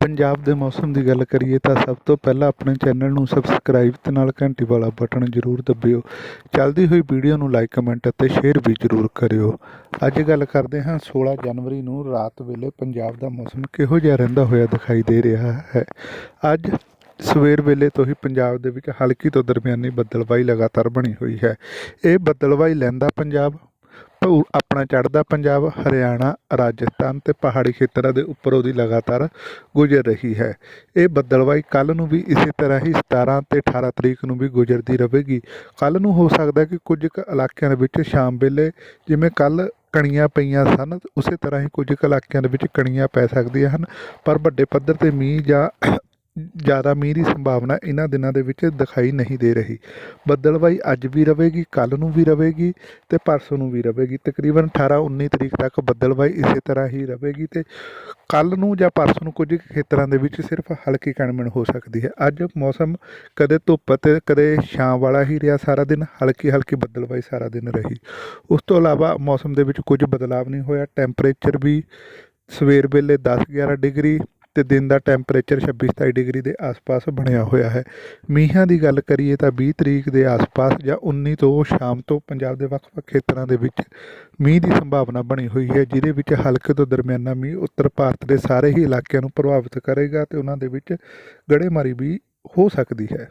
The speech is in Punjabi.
ਪੰਜਾਬ ਦੇ ਮੌਸਮ ਦੀ ਗੱਲ ਕਰੀਏ ਤਾਂ ਸਭ ਤੋਂ ਪਹਿਲਾਂ ਆਪਣੇ ਚੈਨਲ ਨੂੰ ਸਬਸਕ੍ਰਾਈਬ ਤੇ ਨਾਲ ਘੰਟੀ ਵਾਲਾ ਬਟਨ ਜ਼ਰੂਰ ਦਬਿਓ। ਚੱਲਦੀ ਹੋਈ ਵੀਡੀਓ ਨੂੰ ਲਾਈਕ ਕਮੈਂਟ ਅਤੇ ਸ਼ੇਅਰ ਵੀ ਜ਼ਰੂਰ ਕਰਿਓ। ਅੱਜ ਗੱਲ ਕਰਦੇ ਹਾਂ 16 ਜਨਵਰੀ ਨੂੰ ਰਾਤ ਵੇਲੇ ਪੰਜਾਬ ਦਾ ਮੌਸਮ ਕਿਹੋ ਜਿਹਾ ਰਹਿੰਦਾ ਹੋਇਆ ਦਿਖਾਈ ਦੇ ਰਿਹਾ ਹੈ। ਅੱਜ ਸਵੇਰ ਵੇਲੇ ਤੋਂ ਹੀ ਪੰਜਾਬ ਦੇ ਵਿੱਚ ਹਲਕੀ ਤੋਂ ਦਰਮਿਆਨੀ ਬੱਦਲਵਾਈ ਲਗਾਤਾਰ ਬਣੀ ਹੋਈ ਹੈ। ਇਹ ਬੱਦਲਵਾਈ ਲੈਂਦਾ ਪੰਜਾਬ ਆਪਣਾ ਚੜ੍ਹਦਾ ਪੰਜਾਬ, ਹਰਿਆਣਾ, ਰਾਜਸਥਾਨ ਤੇ ਪਹਾੜੀ ਖੇਤਰਾਂ ਦੇ ਉੱਪਰੋਂ ਦੀ ਲਗਾਤਾਰ ਗੁਜ਼ਰ ਰਹੀ ਹੈ। ਇਹ ਬੱਦਲਵਾਈ ਕੱਲ ਨੂੰ ਵੀ ਇਸੇ ਤਰ੍ਹਾਂ ਹੀ 17 ਤੇ 18 ਤਰੀਕ ਨੂੰ ਵੀ ਗੁਜ਼ਰਦੀ ਰਹੇਗੀ। ਕੱਲ ਨੂੰ ਹੋ ਸਕਦਾ ਕਿ ਕੁਝ ਕੁ ਇਲਾਕਿਆਂ ਦੇ ਵਿੱਚ ਸ਼ਾਮ ਵੇਲੇ ਜਿਵੇਂ ਕੱਲ ਕਣੀਆਂ ਪਈਆਂ ਸਨ, ਉਸੇ ਤਰ੍ਹਾਂ ਹੀ ਕੁਝ ਕੁ ਇਲਾਕਿਆਂ ਦੇ ਵਿੱਚ ਕਣੀਆਂ ਪੈ ਸਕਦੀਆਂ ਹਨ, ਪਰ ਵੱਡੇ ਪੱਧਰ ਤੇ ਮੀਂਹ ਜਾਂ ਜ਼ਿਆਦਾ ਮੀਂਹ ਦੀ ਸੰਭਾਵਨਾ ਇਹਨਾਂ ਦਿਨਾਂ ਦੇ ਵਿੱਚ ਦਿਖਾਈ ਨਹੀਂ ਦੇ ਰਹੀ। ਬੱਦਲਵਾਈ ਅੱਜ ਵੀ ਰਹੇਗੀ ਕੱਲ ਨੂੰ ਵੀ ਰਹੇਗੀ ਤੇ ਪਰਸੋਂ ਨੂੰ ਵੀ ਰਹੇਗੀ। ਤਕਰੀਬਨ 18 19 ਤਰੀਕ ਤੱਕ ਬੱਦਲਵਾਈ ਇਸੇ ਤਰ੍ਹਾਂ ਹੀ ਰਹੇਗੀ ਤੇ ਕੱਲ ਨੂੰ ਜਾਂ ਪਰਸੋਂ ਨੂੰ ਕੁਝ ਖੇਤਰਾਂ ਦੇ ਵਿੱਚ ਸਿਰਫ ਹਲਕੀ ਕਣਮਣ ਹੋ ਸਕਦੀ ਹੈ। ਅੱਜ ਮੌਸਮ ਕਦੇ ਧੁੱਪ ਤੇ ਕਦੇ ਛਾਂ ਵਾਲਾ ਹੀ ਰਿਹਾ ਸਾਰਾ ਦਿਨ, ਹਲਕੀ ਹਲਕੀ ਬੱਦਲਵਾਈ ਸਾਰਾ ਦਿਨ ਰਹੀ। ਉਸ ਤੋਂ ਇਲਾਵਾ ਮੌਸਮ ਦੇ ਵਿੱਚ ਕੁਝ ਬਦਲਾਵ ਨਹੀਂ ਹੋਇਆ, ਟੈਂਪਰੇਚਰ ਵੀ ਸਵੇਰ ਵੇਲੇ 10 11 ਡਿਗਰੀ ਤੇ ਦਿਨ ਦਾ ਟੈਂਪਰੇਚਰ 26 27 ਡਿਗਰੀ ਦੇ ਆਸ-ਪਾਸ ਬਣਿਆ ਹੋਇਆ ਹੈ। ਮੀਂਹਾਂ ਦੀ ਗੱਲ ਕਰੀਏ ਤਾਂ 20 ਤਰੀਕ ਦੇ ਆਸ-ਪਾਸ ਜਾਂ 19 ਤੋਂ ਸ਼ਾਮ ਤੋਂ ਪੰਜਾਬ ਦੇ ਵੱਖ-ਵੱਖ ਖੇਤਰਾਂ ਦੇ ਵਿੱਚ ਮੀਂਹ ਦੀ ਸੰਭਾਵਨਾ ਬਣੀ ਹੋਈ ਹੈ, ਜਿਹਦੇ ਵਿੱਚ ਹਲਕੇ ਤੋਂ ਦਰਮਿਆਨਾ ਮੀਂਹ ਉੱਤਰ ਭਾਰਤ ਦੇ ਸਾਰੇ ਹੀ ਇਲਾਕਿਆਂ ਨੂੰ ਪ੍ਰਭਾਵਿਤ ਕਰੇਗਾ ਤੇ ਉਹਨਾਂ ਦੇ ਵਿੱਚ ਗੜੇਮਾਰੀ ਵੀ ਹੋ ਸਕਦੀ ਹੈ।